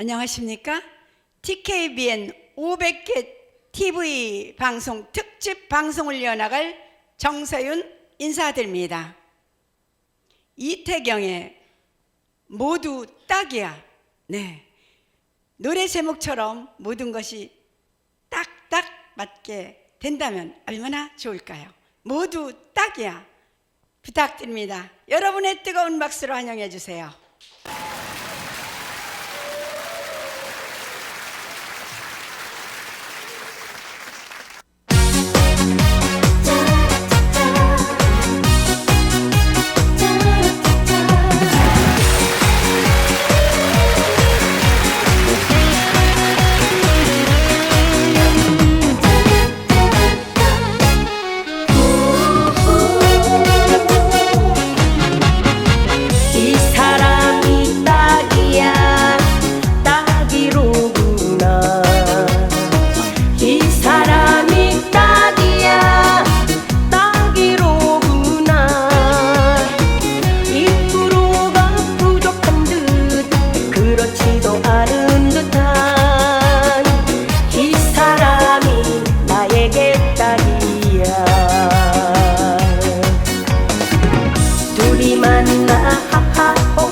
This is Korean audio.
안녕하십니까? TKBN 500개 TV 방송 특집 방송을 이어나갈 정서윤 인사드립니다. 이태경의 모두 딱이야. 네. 노래 제목처럼 모든 것이 딱딱 맞게 된다면 얼마나 좋을까요? 모두 딱이야. 부탁드립니다. 여러분의 뜨거운 박수로 환영해 주세요. มันนะฮะฮะ